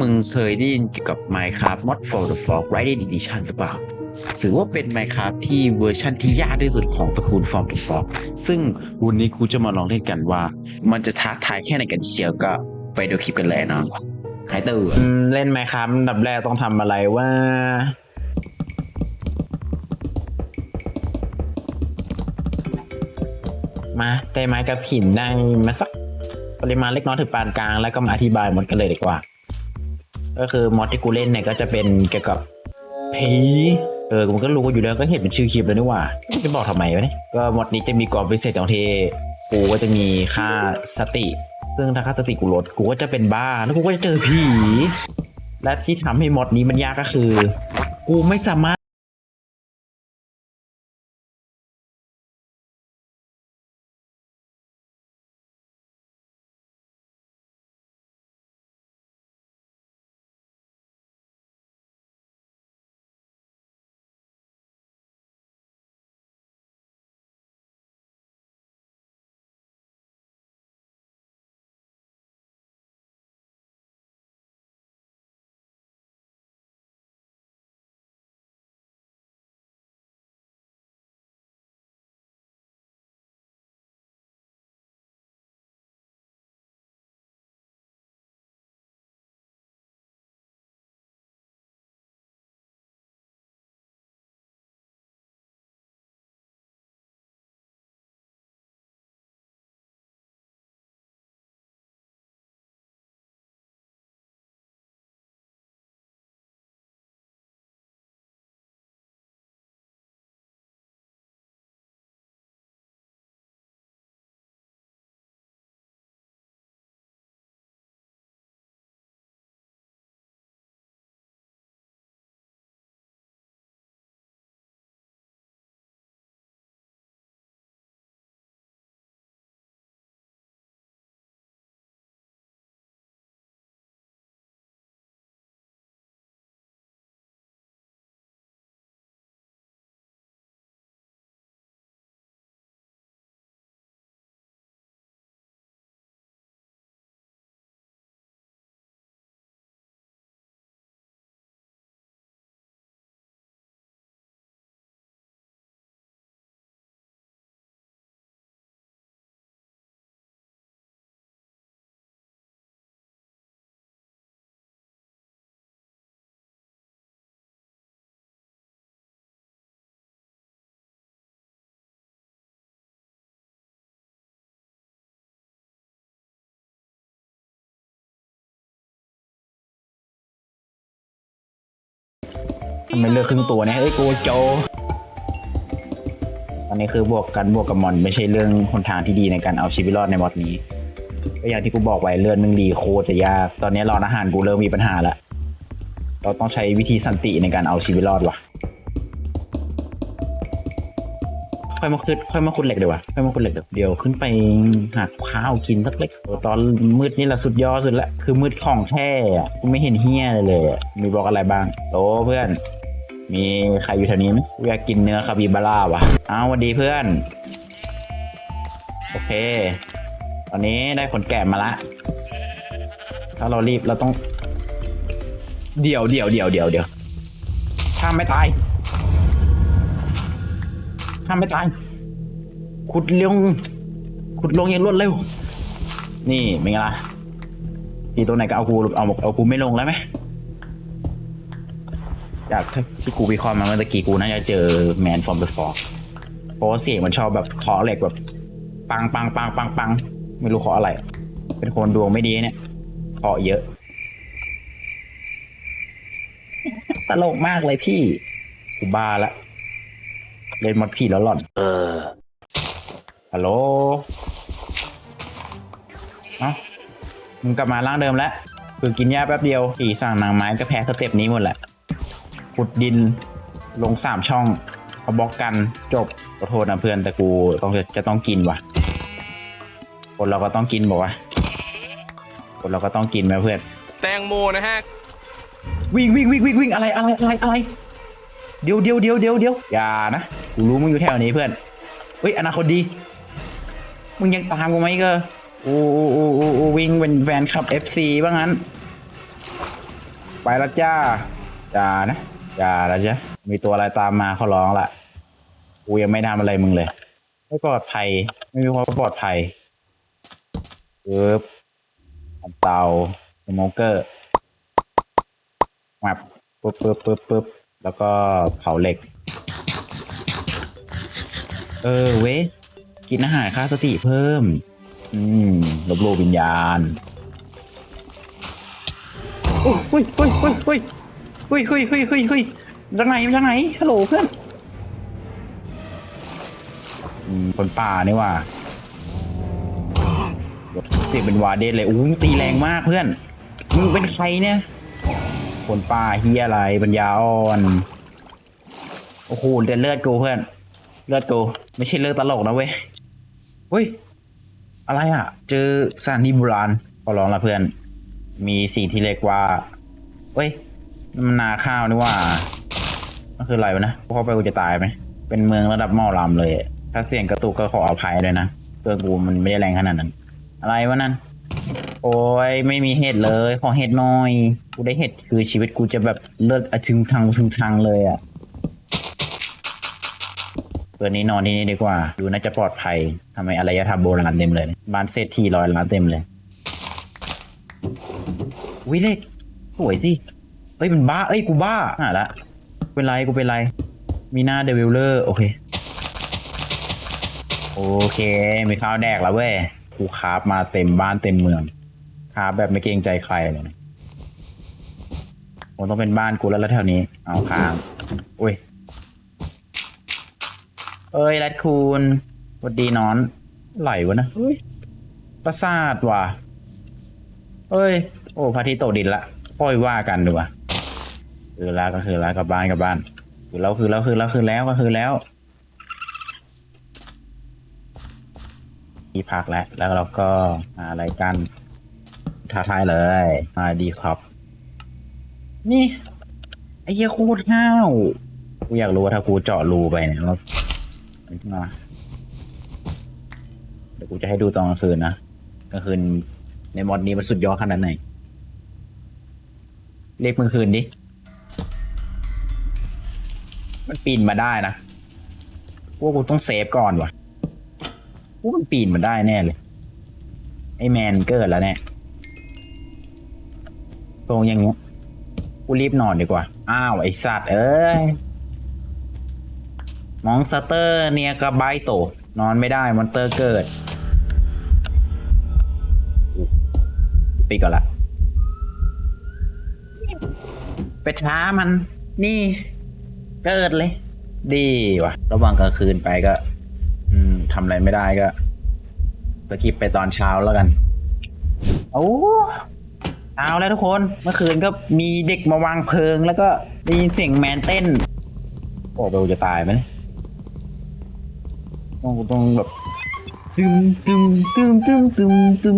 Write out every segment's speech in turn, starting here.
มึงเคยได้ยินเกี่ยวกับ Minecraft Mod for the Fog Riding Edition หรือเปล่าถือว่าเป็น Minecraft ที่เวอร์ชันที่ยากที่สุดของตระกูล From the Fog ซึ่งวันนี้กูจะมาลองเล่นกันว่า มันจะท้าทายแค่ไหนกันเชียวก็ไปดูคลิปกันเลยน้องหายตื่นอืมเล่นไหมครับอันดับแรกต้องทำอะไรว่ามาได้ไม้กับหินได้มาสักปริมาณเล็กน้อยถึงปานกลางแล้วก็มาอธิบายหมดกันเลยดีกว่า ก็คือมอดที่กูเล่นเนี่ยก็จะเป็นเกี่ยวกับผีเออมันก็รู้อยู่แล้วก็เห็นเป็นชื่อคลิปแล้วนี่หว่าจะบอกทำไมวะเนี่ยก็มอดนี้จะมีกรอบพิเศษของเทกูก็จะมีค่าสติ ซึ่งถ้าค่าสติกูลดกูก็จะเป็นบ้าแล้วกูก็จะเจอผีและที่ทำให้มอดนี้มันยากก็คือ กูไม่สามารถ ทำไมเลือกครึ่งตัวเนี่ยเอ้ยโกโจ ตอนนี้คือบวกกันบวกกับมอนไม่ใช่เรื่องหนทางที่ดีในการเอาชีวิตรอดในมอดนี้ ก็อย่างที่กูบอกไว้เลือนมึงดีโคตรจะยาก ตอนนี้รอนอาหารกูเริ่มมีปัญหาล้วเราต้องใช้วิธีสันติในการเอาชีวิตรอดว่ะ ค่อยมาขึ้นค่อยมาขุดเหล็กเดี๋ยววะค่อยมาขุดเหล็กเดี๋ยวเดี๋ยวขึ้นไปหาข้าวกินสักเล็กโอ้ตอนมืดนี่แหละสุดยอดสุดละ คือมืดของแท้อะกูไม่เห็นเฮียเลยเลยอะมีบอกอะไรบ้างโตเพื่อน มีใครอยู่แถวนี้ไหมอยากกินเนื้อคาบิบาร่าวะอ้าวสวัสดีเพื่อน โอเค ตอนนี้ได้ผลแกะมาละ ถ้าเรารีบเราต้อง เดี๋ยวเดี๋ยวเดี๋ยวเดี๋ยวเดี๋ยวถ้าไม่ตายถ้าไม่ตาย ขุดลง ขุดลงอย่างรวดเร็ว นี่เป็นไงล่ะทีตัวไหนก็เอากูเอาเอากูไม่ลงแล้วไหม จากที่กูวิเคราะห์มาเมื่อตะกี้กูน่าจะเจอแมนฟอร์มเดอะฟอร์เพราะว่าเสียงมันชอบแบบเคาะเหล็กแบบ ปังปังปังปังปังไม่รู้เคาะอะไร เป็นคนดวงไม่ดีเนี่ยเคาะเยอะ ตลกมากเลยพี่กูบ้าละเล่นมอดพี่แล้วหล่อน เออฮัลโหลเอ้ามึงกลับมาร่างเดิมแล้วคือกินยาแป๊บเดียวขี่สั่งนางไม้ก็แพ้สเต็ปนี้หมดแหละ ขุดดินลงสามช่องเอาบล็อกกันจบขอโทษนะเพื่อนแต่กูต้องจะต้องกินว่ะคนเราก็ต้องกินบอกว่าคนเราก็ต้องกินไหมเพื่อน แตงโมนะฮะ วิ่งวิ่งวิ่งวิ่งวิ่งอะไรอะไรอะไรอะไรเดี๋ยวเดี๋ยวเดี๋ยวเดี๋ยวเดี๋ยวอย่านะกูรู้มึงอยู่แถวนี้เพื่อนเฮ้ยอนาคตดี มึงยังตามกูไหมก็โอ้โอ้โอ้โอ้โอ้วิ่งเป็นแฟนคลับ FC ว่างั้น ไปแล้วจ้าจ้านะ จ้าแล้วจ้ะมีตัวอะไรตามมาเขาร้องละกูยังไม่ทำอะไรมึงเลย ไม่ปลอดภัย ไม่มีความปลอดภัยปึ๊บเตาสโมเกอร์มับปึ๊บปึ๊บปึ๊บปึ๊บแล้วก็เผาเหล็ก เออเว้ยกินอาหารค่าสติเพิ่ม อืมลบโลวิญญาณ โอ้ยเฮ้ยเฮ้ยเฮ้ย ฮ้ยเฮ้ยเฮ้ยเฮ้ยเฮ้ยจากไหนมาจากไหนฮัลโหลเพื่อนอืมคนป่านี่ว่าเสียงเป็นวาเดนเลยอู้ตีแรงมากเพื่อนมึงเป็นใครเนี่ย คนป่าเฮียอะไรปัญญาอ่อนโอ้โหแต่เลือดกูเพื่อน เลือดกูไม่ใช่เลือดตลกนะเว้ยเฮ้ยอะไรอะ เจอสถานีโบราณขอร้องละเพื่อน มีสิ่งที่เรียกว่าเฮ้ย มันนาข้าวนี่ว่ามันคืออะไรวะนะพอเข้าไปกูจะตายไหมเป็นเมืองระดับหม้อลำเลย ถ้าเสียงกระตุกก็ขออภัยด้วยนะเครื่อกูมันไม่ได้แรงขนาดนั้น อะไรวะนั่นโอ้ยไม่มีเห็ดเลย ขอเห็ดหน่อย กูได้เห็ดคือชีวิตกูจะแบบเลือดอถึงทางถึงทางเลยอะเพื่อนนี้นอนที่นี่ดีกว่า ดูน่าจะปลอดภัยทำไมอารยธรรมโบราณเต็มเลยบ้านเศรษฐีร้อยล้านเต็มเลยวิเล็กสวยสิ เอ้ยมันบ้าเอ้ยกูบ้าอะละเป็นไรกูเป็นไร มีหน้าเดวิลเลอร์โอเค โอเค มีข้าวแดกแล้วเว้ยกูคาบมาเต็มบ้านเต็มเมืองคาบแบบไม่เกรงใจใครเลยนะคงต้องเป็นบ้านกูแล้วแล้วแถวนี้ เอาค้างอุ้ยเอ้ยรัดคูณสวัสดีนอน ไหลวะนะเฮ้ยประสาทว่ะเอ้ย โอ้พระอาทิตย์ตกดินละค่อยว่ากันดีกว่า คือแล้วก็คือแล้วกลับบ้านกลับบ้าน คือแล้วคือแล้วคือแล้วคือแล้วก็คือแล้วที่พักแล้วแล้วเราก็หาอะไรกันท้าทายเลยมาดีครับ นี่ไอ้เหี้ยโคตรห้าวกูอยากรู้ว่าถ้ากูเจาะรูไปเนี่ยแล้วมาเดี๋ยวกูจะให้ดูตอนกลางคืนนะกลางคืนในมอดนี้มันสุดยอดขนาดไหน เรียกมึงคืนดิ มันปีนมาได้นะพว่ากูต้องเซฟก่อนวะว่ามันปีนมาได้แน่เลย ไอแมนเกิดแล้วเนี่ยตรงอย่างเงี้ยกูรีบนอนดีกว่า อ้าว ไอสัตว์ เอ้ยมองสเตอร์เนียกระบายโต นอนไม่ได้มอนเตอร์เกิดปิดก่อนละ ไปท้ามัน นี่ เกิดเลย ดีว่ะ ระหว่างกลางคืนไปก็ อืมทำอะไรไม่ได้ก็สกิปไปตอนเช้าแล้วกันโอ้เช้าแล้วทุกคน เมื่อคืนก็มีเด็กมาวางเพลิง แล้วก็ได้ยินเสียงแมนเต้น โอ้เบลจะตายไหมเนี่ยต้องต้องแบบตึมตึมตึมตึมตึมตึม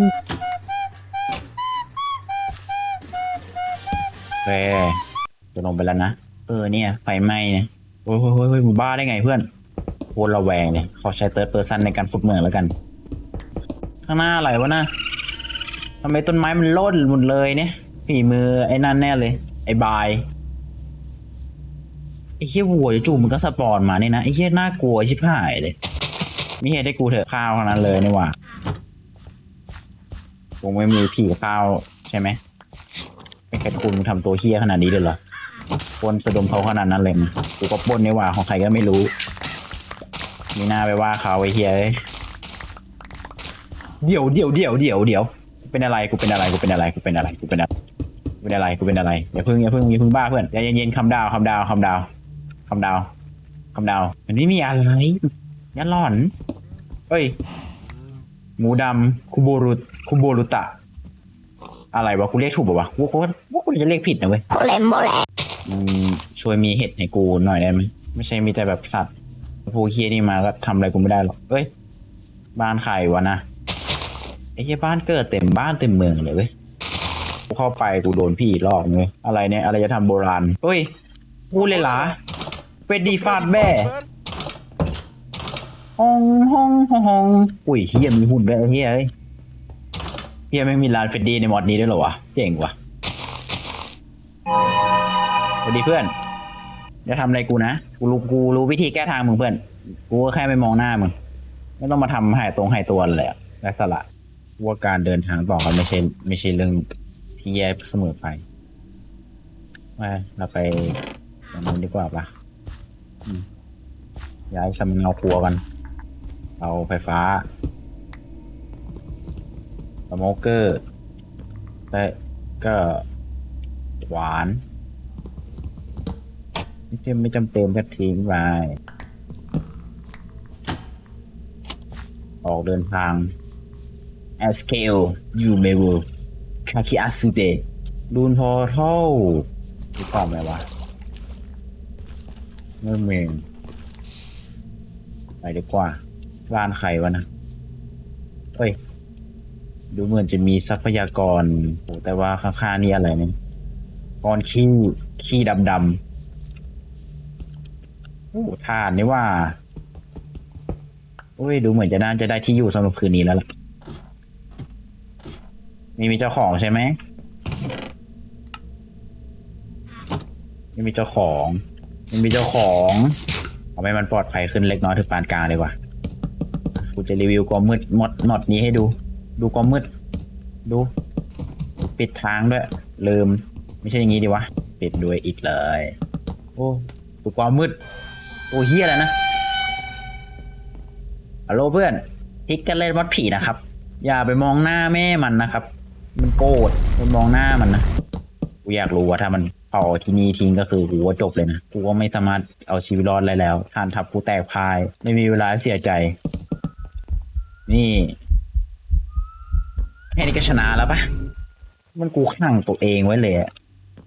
แฟจะลงไปแล้วนะ เออเนี่ยไฟไหม้เนี่ยโอ้ยโอ้ยโอ้ยโอ้ยมึงบ้าได้ไงเพื่อนโคตรระแวงเนี่ยขอใช้เติร์ดเปอร์ซันในการฟุตเมืองแล้วกัน ข้างหน้าอะไรวะนะทำไมต้นไม้มันโล่นหมดเลยเนี่ยฝีมือไอ้นั่นแน่เลย ไอ้บายไอ้เหี้ยวัวจู่มันก็สปอนมาเนี่ยนะไอ้เหี้ยน่ากลัวชิบหายเลย มีเหตุให้กูเถอะข้าวเท่านั้นเลยนี่หว่าคงไม่มีผีข้าวใช่ไหมเป็นแค่คุณทำตัวเฮี้ยขนาดนี้เลยเหรอ ปล้นสะดมเขาขนาดนั้นเลยกูก็ปล้นนี่หว่าของใครก็ไม่รู้ มีหน้าไปว่าเขาไอ้เฮียเอ้ยเดี๋ยวเดี๋ยวเดี๋ยวเดี๋ยวเดี๋ยวเป็นอะไรกูเป็นอะไรกูเป็นอะไรกูเป็นอะไรกูเป็นอะไรกูเป็นอะไรกูเป็นอะไรอย่าเพิ่งอย่าเพิ่งอย่าเพิ่งบ้าเพื่อนใจเย็นๆคำดาวคำดาวคำดาวคำดาวคำดาวมันไม่มีอะไรอย่าหลอนเฮ้ยหมูดำคุโบรุคุโบรุตะ อะไรวะกูเรียกถูกป่าวะกูกูกูจะเรียกผิดนะเว้ยมึ งช่วยมีเห็ดให้กูหน่อยได้ไหมไม่ใช่มีแต่แบบสัตว์พวกเฮียนี่มาก็ทำอะไรกูไม่ได้หรอกเอ้ย บ้านใครวะนะไอ้เฮียบ้านเกิดเต็มบ้านเต็มเมืองเลยเว้ยกูเข้าไปกูโดนพี่ลอกเลยอะไรเนี่ยอะไรจะทำโบราณเฮ้ยกูเลยเหรอเป็นดีฟาดแบ่ห้องห้องห้องห้องอุ้ยเฮียมีหุ่นด้วยไอ้เฮียเอ้ยเฮียไม่มีลานเฟดดี้ในมอดนี้ด้วยเหรอวะเจ๋งว่ะ วัสดีเพื่อนอย่าทำอะไรกูนะ กูรู้กูรู้วิธีแก้ทางมึงเพื่อน กูก็แค่ไม่มองหน้ามึง ไม่ต้องมาทำหายตรงหายตัวเลยและสละว่าการเดินทางต่อกันไม่ใช่ไม่ใช่เรื่องที่แย่เสมอไปมาเราไปตรงนู้นดีกว่าปะย้ายสำเนาครัวกัน เอาไฟฟ้าสโมกเกอร์แต่ก็หวาน ไม่จำไม่จำเป็นก็ทิ้งไปออกเดินทาง s c a l you m e w k a k i a s u d e ดูนพอเท่าดูตอบไหมวะเมื่อเมงไปดีกว่าร้านใครวะนะเฮ้ย ดูเหมือนจะมีทรัพยากรโหแต่ว่าข้างๆนี่อะไรเนี่ยก้อนขี้ขี้ดำๆ อ้ทานนี่ว่าโอ้ยดูเหมือนจะน่าจะได้ที่อยู่สำหรับคืนนี้แล้วล่ะ มีมีเจ้าของใช่ไหมไม่มีเจ้าของไม่มีเจ้าของเอาให้มันปลอดภัยขึ้นเล็กน้อยถึงปานกลางดีกว่ากูจะรีวิวกอมืดมดหมดนี้ให้ดู ดูกอมืด ดู ปิดทางด้วย ลืม ไม่ใช่อย่างนี้ดีวะ ปิดด้วยอีกเลย โอ้ดูความมืด โอ้เฮียแล้วนะฮัลโหลเพื่อนพิกกันเล่นวัดผีนะครับ อย่าไปมองหน้าแม่มันนะครับ มันโกรธมันมองหน้ามันนะกูอยากรู้ว่าถ้ามันเผาที่นี่ทิ้งก็คือกูว่าจบเลยนะกูก็ไม่สามารถเอาชีวิตรอดอะไรแล้วท่านทับกูแตกพาย ไม่มีเวลาเสียใจ นี่แค่นี้ก็ชนะแล้วปะมันกูขังตัวเองไว้เลย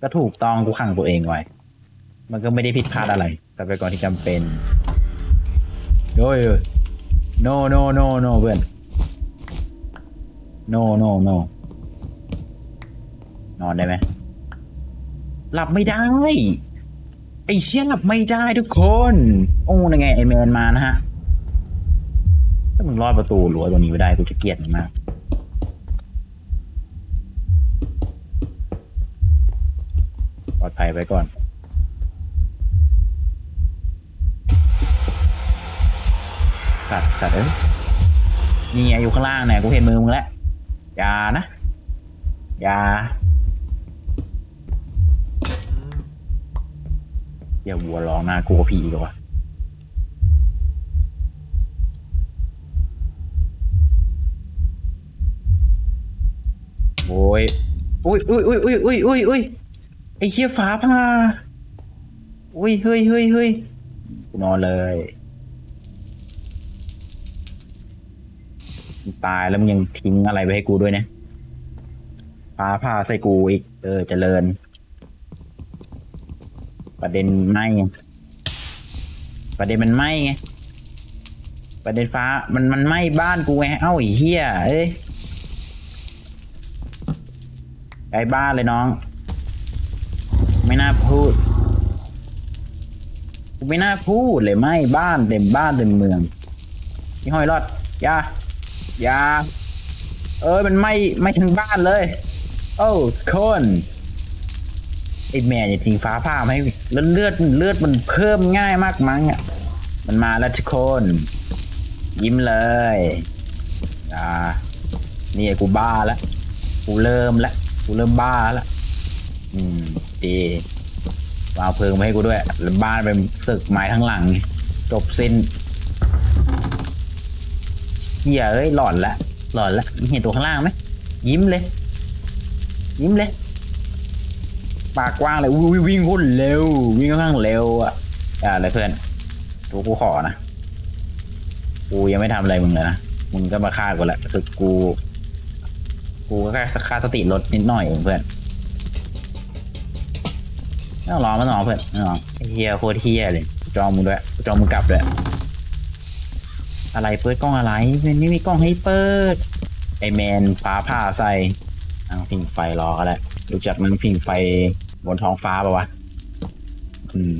ก็ถูกต้องกูขังตัวเองไว้ มันก็ไม่ได้ผิดพลาดอะไร แต่ไปก่อนที่จำเป็นโอ้ย no no no no เพื่อน no no no นอนได้ไหมหลับไม่ได้ ไอ้เชี่ยหลับไม่ได้ทุกคน โอ้ยังไงไอแมนมานะฮะ ถ้ามึงรอดประตูรั้วตัวนี้ไม่ได้กูจะเกลียดมันมากปลอดภัยไปก่อน สัตว์สัตว์เอ้ยนี่ไงอยู่ข้างล่างเนี่ยกูเห็นมือมึงแล้วอย่านะอย่าอย่าวัวร้องน่ากลัวผีอีกว่ะโอ้ยอุ้ยอุ้ยอุ้ยอุ้ยอุ้ยอุ้ยอุ้ยไอ้เชี่ยฟ้าผ่าอุ้ยเฮ้ยเฮ้ยเฮ้ยนอนเลยมึง ตายแล้วมึงยังทิ้งอะไรไปให้กูด้วยนะฟ้าผ่าใส่กูอีก เออเจริญ ประเด็นไหมไงประเด็นมันไหมไงประเด็นฟ้ามันมันไหม้บ้านกูไงเอ้าไอ้เหี้ยเอ้ยไกลบ้านเลยน้อง ไม่น่าพูดกูไม่น่าพูดเลยไหมบ้านเต็มบ้านเต็มเมืองพี่ห้อยรอดอยา อย่า เออมันไม่ไม่ถึงบ้านเลย โอ้คนไอแม่เนี่ยทิ้งฟ้าผ่ามาให้แล้วเลือดเลือดมันเพิ่มง่ายมากมั้งอะมันมาแล้วทุกคน ยิ้มเลยอ่านี่ไอ้กูบ้าแล้วกูเริ่มแล้วกูเริ่มบ้าแล้วอืมดีวางเพลิงมาให้กูด้วยแล้วบ้านเป็นศึกไม้ทั้งหลัง จบสิ้น เฮียเอ้ยหลอนละหลอนละเห็นตัวข้างล่างไหมยิ้มเลย ยิ้มเลย ปากกว้างเลยอุ้ยวิ่งโคนเร็ว วิ่งค่อนข้างเร็วอะอย่าเลยเพื่อนตัวกูขอนะกูยังไม่ทำอะไรมึงเลยนะมึงก็มาฆ่ากูแหละคือกู กูก็แค่ค่าสติลดนิดหน่อยเองเพื่อนไม่ต้องรอไม่ต้องรอเพื่อนไม่ต้องรอเฮียโคตรเฮียเลยจองมึงด้วยจองมึงกลับด้วย อะไรเปิดกล้องอะไรมันไม่มีกล้องให้เปิด ไอแมนฟ้าผ่าใส่นั่งพิงไฟรอก็แล้วรู้จักนั่งพิงไฟบนท้องฟ้าปะวะอืม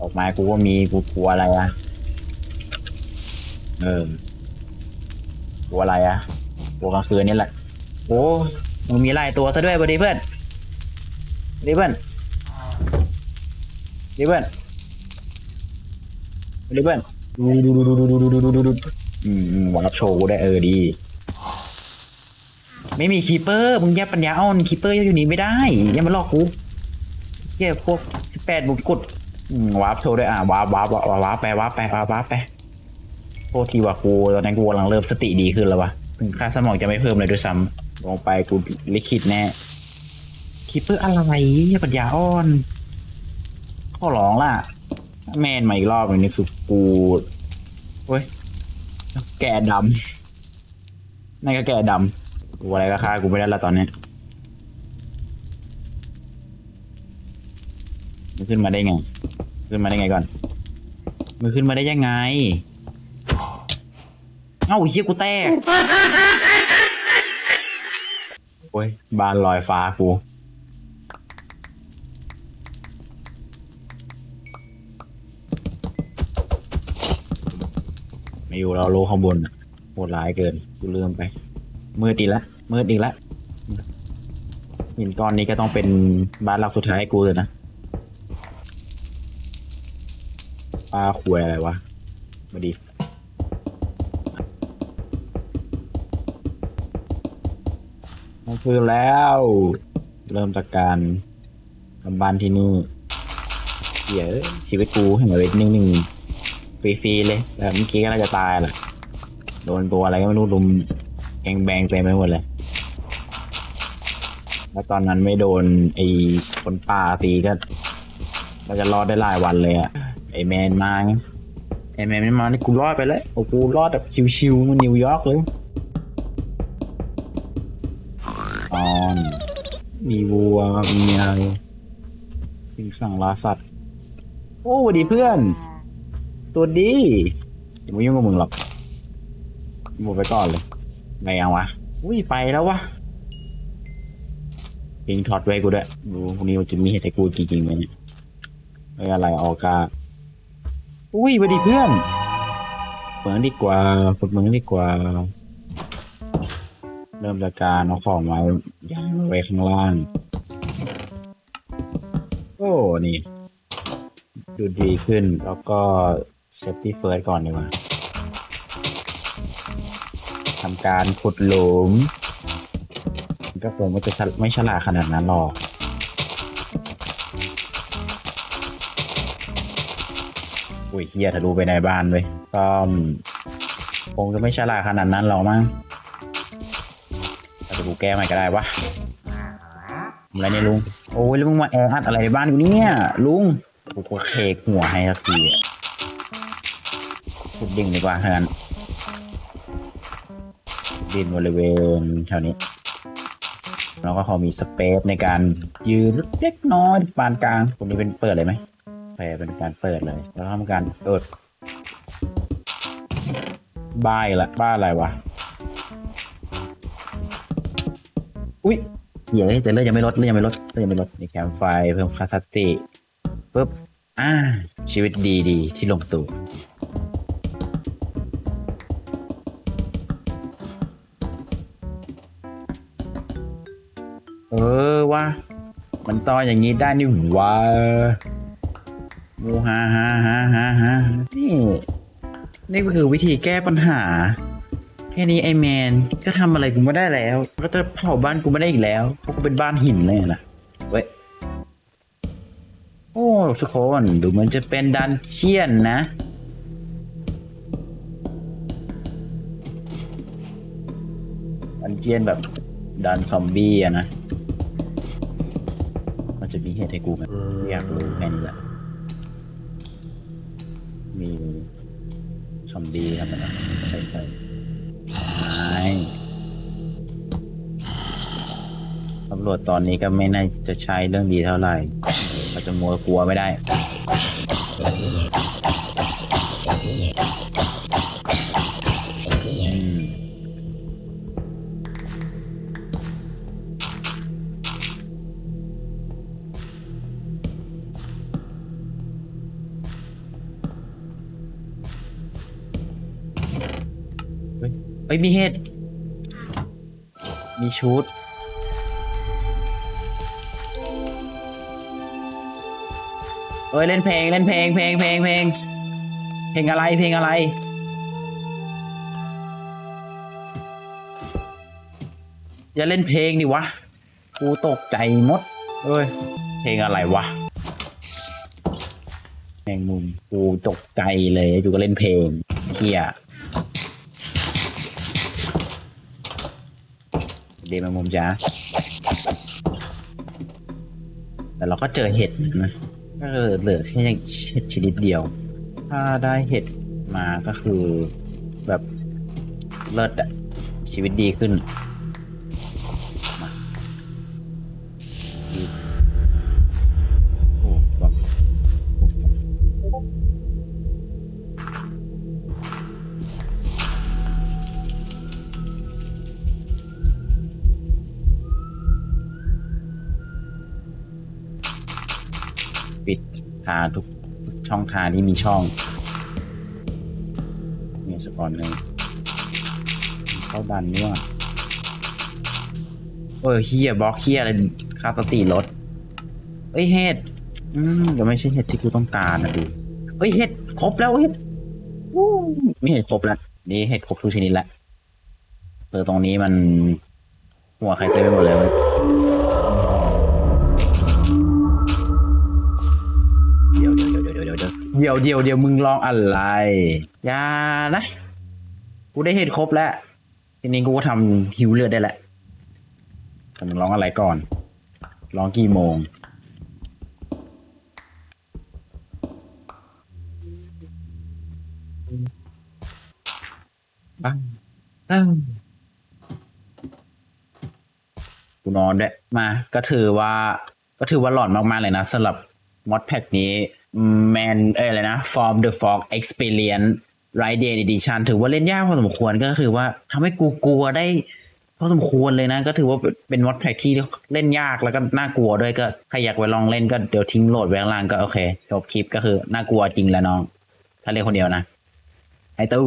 ออกมากูก็มีกูกลัวอะไรอะเออกลัวอะไรอะกลัวกลางคืนนี่แหละ โอ้มึงมีหลายตัวซะด้วยบดีเพื่อนริบเบิ้ลริบเบิ้ลริบเบิ้ล ดูดูดูดูดูดูดูดูดูดูอืมอืมวาร์ปโชว์กูได้เออดี ไม่มีคีเปอร์มึงแยกปัญญาอ่อนคีเปอร์อยู่นี่ไม่ได้อย่ามาลอกกูเหี้ยพวกสิบแปดบุกกุดอืมวาร์ปโชว์ด้วยอะวาร์ปวาร์ปวาร์ปวาร์ปไปวาร์ปไปวาร์ปวาร์ปไปโทษทีว่ากูตอนนั้นกูกำลังเริ่มสติดีขึ้นแล้ววะถึงค่าสมองจะไม่เพิ่มเลยด้วยซ้ำลงไปกูลิขิตแน่คีเปอร์อะไรเนี่ยปัญญาอ่อนข้อร้องล่ะ แมนมาอีกรอบหนึงนี่คือกูเว้ย แก่ดำนั่นก็แก่ดำกูอะไรก็ฆ่ากูไม่ได้ละตอนเนี้ยมันขึ้นมาได้ไง ขึ้นมาได้ไงก่อน มันขึ้นมาได้ยังไง เอ้าไอ้เฮียกูแตกโอ้ยบานลอยฟ้ากู ไม่อยู่เราโลข้างบนโหดร้ายเกิน กูลืมไป มืดอีกละมืดอีกละหินก้อนนี้ก็ต้องเป็นบ้านหลักสุดท้ายให้กูเลยนะปลาขวยอะไรวะมาดีมันคือแล้ว เริ่มจากการทำบ้านที่นี่นเดี๋ยวชีวิตกูให้มาเวทนิ่งๆ ฟรีๆเลยแต่เมื่อกี้ก็น่าจะตายแหละโดนตัวอะไรก็ไม่รู้ลุมแกงแบงเต็มไปหมดเลย แล้วตอนนั้นไม่โดนไอ้คนป่าตีก็เราจะรอดได้หลายวันเลยอะไอ้แมนมาไงไอ้แมนไม่มานี่กูรอดไปแล้วโอ้กูรอดแบบชิวๆมันนิวยอร์กเลยตอนมีวัวมีอะไรถึงสั่งลาสัตว์ โอ้สวัสดีเพื่อน ตัวดีอย่ามายุ่งกับมึงหรอกหมดไปก่อนเลยไม่เอาวะอุ้ยไปแล้ววะพิงถอดไว้กูด้วยดูพรุ่งนี้มันจะมีเหตุให้กูจริงๆไหมเนี่ยไม่อะไรออกาอุ้ยสวัสดีเพื่อนเมืองดีกว่าฝึกเมืองดีกว่า เริ่มจากการเอาของมาย้ายมาไว้ข้างล่าง โอ้ นี่ ดูดีขึ้นแล้วก็ safety first ก่อนดีกว่าทำการขุดหลุมก็คงไม่จะไม่ฉลาดขนาดนั้นหรอกอุ้ยเฮียทะลุไปในบ้านเว้ยก็คงจะไม่ฉลาดขนาดนั้นหรอกมั้งอาจะกูแก้ใหม่ก็ได้วะอะไรเนี่ยลุง โอ้ยแล้วมึงมาแออัดอะไรในบ้านกูเนี่ยลุงกูก็เคกหัวให้สักที ดิ่งดีกว่าเท่านั้นดินบริเวณแถวนี้แล้วก็ขอมีสเปซในการยืนเล็กน้อยปานกลางตรงนี้เป็นเปิดเลยไหมโอเคเป็นการเปิดเลยแล้วทำการเปิดบ้ายละบ้าอะไรวะอุ้ยเดี๋ยวแต่เลือดยังไม่ลดเลือดยังไม่ลดเลือดยังไม่ลดมีแคมไฟเพิ่มคาสติปุ๊บอ่าชีวิตดีดีที่ลงตัว ว่ามันต่ออย่างนี้ได้นี่ว่ามูฮ่าฮ่าฮ่าฮ่าฮ่านี่ นี่คือวิธีแก้ปัญหา แค่นี้ไอแมนก็ทำอะไรกูไม่ได้แล้ว ก็จะเผาบ้านกูไม่ได้อีกแล้วเพราะกูเป็นบ้านหินเลยนะเว้ยโอ้ทุกคนดูเหมือนจะเป็นดันเชียนนะดันเจียนแบบดันซอมบี้อะนะ เหตุให้กูไหมอยากรู้แค่นี้แหละ มีซอมบี้ทำไมนะใช่ใจไม่ตำรวจตอนนี้ก็ไม่น่าจะใช้เรื่องดีเท่าไหร่เราจะมัวกลัวไม่ได้ ฮ้ยมีเห็ด มีชุด เอ้ยเล่นเพลงเล่นเพลงเพลงเพลงเพลงเพลงอะไรเพลงอะไร อย่าเล่นเพลงดิวะ กูตกใจมดเอ้ยเพลงอะไรวะแมงมุมกูตกใจเลยอยู่ก็เล่นเพลงเฮีย ดแมงมุมจ้าแต่เราก็เจอเห็ดนะก็เหลือเลอแค่เห็ดชนิดเดียว ถ้าได้เห็ดมาก็คือแบบเลิศอะชีวิตดีขึ้น ทาทุกช่องทางที่มีช่องมีสกอนหนึ่งเข้าดันนี่ว่าเออเฮียบล็อกเฮียอะไรคาสติรถเอ้ยเห็ดอืมเดี๋ยวไม่ใช่เห็ดที่กูต้องการนะดูเอ้ยเห็ดครบแล้วเห็ดอู้ไม่เห็ดครบแล้วนี่เห็ดครบทุกชนิดแล้วเออตรงนี้มันหัวใครเต็มไปหมดเลย เดี๋ยวเดี๋ยวเดี๋ยวมึงลองอะไรอย่านะ กูได้เห็ดครบแล้ว ทีนี้กูก็ทำฮิวเลือดได้แหละแต่มึงร้องอะไรก่อน ร้องกี่โมง บ้างเอ้ากูนอนด้วยมา ก็ถือว่า ก็ถือว่าหลอนมาก ๆ เลยนะสำหรับมอดแพ็กนี้ แมนเอ้ยอะไรนะ Form the Fog Experience Right Day Edition ถือว่าเล่นยากพอสมควรก็คือว่าทำให้กูกลัวได้พอสมควรเลยนะ ก็ถือว่าเป็นมอดแพ็กที่เล่นยากแล้วก็น่ากลัวด้วยก็ใครอยากไปลองเล่นก็เดี๋ยวทิ้งโหลดไว้ข้างล่างก็โอเคจบคลิปก็คือน่ากลัวจริงแล้วน้อง ถ้าเล่นคนเดียวนะไอ้ตู้